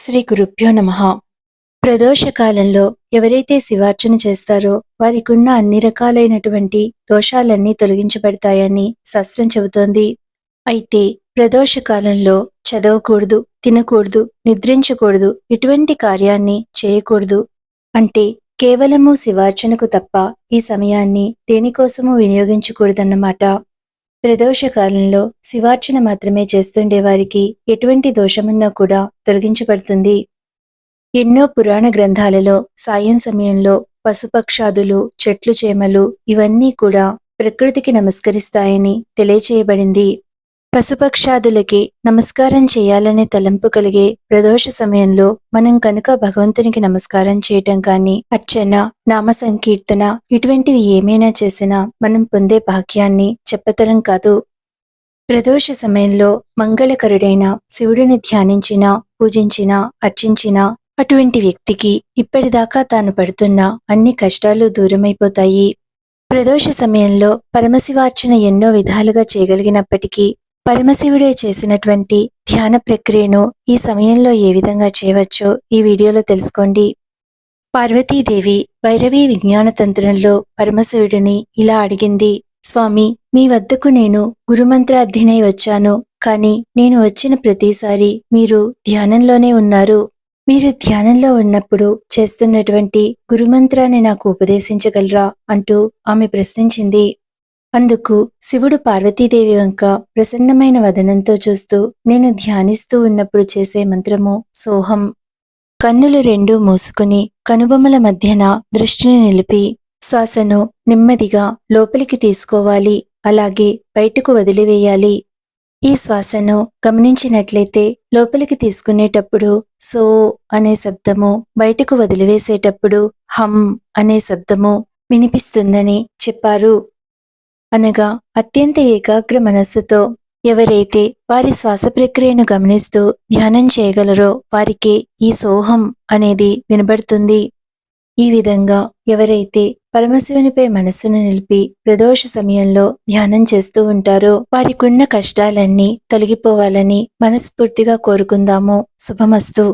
శ్రీ గురుభ్యో నమ. ప్రదోష కాలంలో ఎవరైతే శివార్చన చేస్తారో వారికున్న అన్ని రకాలైనటువంటి దోషాలన్నీ తొలగించబడతాయని శాస్త్రం చెబుతోంది. అయితే ప్రదోష కాలంలో చదవకూడదు తినకూడదు నిద్రించకూడదు ఇటువంటి కార్యాన్ని చేయకూడదు. అంటే కేవలము శివార్చనకు తప్ప ఈ సమయాన్ని దేనికోసము వినియోగించకూడదన్నమాట. ప్రదోష కాలంలో శివార్చన మాత్రమే చేస్తుండే వారికి ఎటువంటి దోషమున్నా కూడా తొలగించబడుతుంది. ఎన్నో పురాణ గ్రంథాలలో సాయం సమయంలో పశుపక్షాదులు చెట్లు చేమలు ఇవన్నీ కూడా ప్రకృతికి నమస్కరిస్తాయని తెలియచేయబడింది. పశుపక్షాదులకి నమస్కారం చేయాలనే తలంపు కలిగే ప్రదోష సమయంలో మనం కనుక భగవంతునికి నమస్కారం చేయటం కానీ అర్చన నామ సంకీర్తన ఇటువంటివి ఏమైనా చేసినా మనం పొందే భాగ్యాన్ని చెప్పతరం కాదు. ప్రదోష సమయంలో మంగళకరుడైన శివుడిని ధ్యానించినా పూజించిన అర్చించిన అటువంటి వ్యక్తికి ఇప్పటిదాకా తాను పడుతున్న అన్ని కష్టాలు దూరమైపోతాయి. ప్రదోష సమయంలో పరమశివార్చన ఎన్నో విధాలుగా చేయగలిగినప్పటికీ పరమశివుడే చేసినటువంటి ధ్యాన ప్రక్రియను ఈ సమయంలో ఏ విధంగా చేయవచ్చో ఈ వీడియోలో తెలుసుకోండి. పార్వతీదేవి భైరవీ విజ్ఞాన తంత్రంలో పరమశివుడిని ఇలా అడిగింది స్వామి మీ వద్దకు నేను గురుమంత్రార్థినై వచ్చాను కాని నేను వచ్చిన ప్రతిసారి మీరు ధ్యానంలోనే ఉన్నారు. మీరు ధ్యానంలో ఉన్నప్పుడు చేస్తున్నటువంటి గురుమంత్రాన్ని నాకు ఉపదేశించగలరా? అంటూ ఆమె ప్రశ్నించింది. అందుకు శివుడు పార్వతీదేవి వంక ప్రసన్నమైన వదనంతో చూస్తూ నేను ధ్యానిస్తూ ఉన్నప్పుడు చేసే మంత్రము సోహం. కన్నులు రెండూ మూసుకుని కనుబొమ్మల మధ్యన దృష్టిని నిలిపి శ్వాసను నెమ్మదిగా లోపలికి తీసుకోవాలి అలాగే బయటకు వదిలివేయాలి. ఈ శ్వాసను గమనించినట్లయితే లోపలికి తీసుకునేటప్పుడు సో అనే శబ్దము బయటకు వదిలివేసేటప్పుడు హమ్ అనే శబ్దము వినిపిస్తుందని చెప్పారు. అనగా అత్యంత ఏకాగ్ర మనస్సుతో ఎవరైతే వారి శ్వాస ప్రక్రియను గమనిస్తూ ధ్యానం చేయగలరో వారికి ఈ సోహం అనేది వినబడుతుంది. ఈ విధంగా ఎవరైతే పరమశివునిపై మనస్సును నిలిపి ప్రదోష సమయంలో ధ్యానం చేస్తూ ఉంటారో వారికున్న కష్టాలన్నీ తొలగిపోవాలని మనస్ఫూర్తిగా కోరుకుందాము. శుభమస్తు.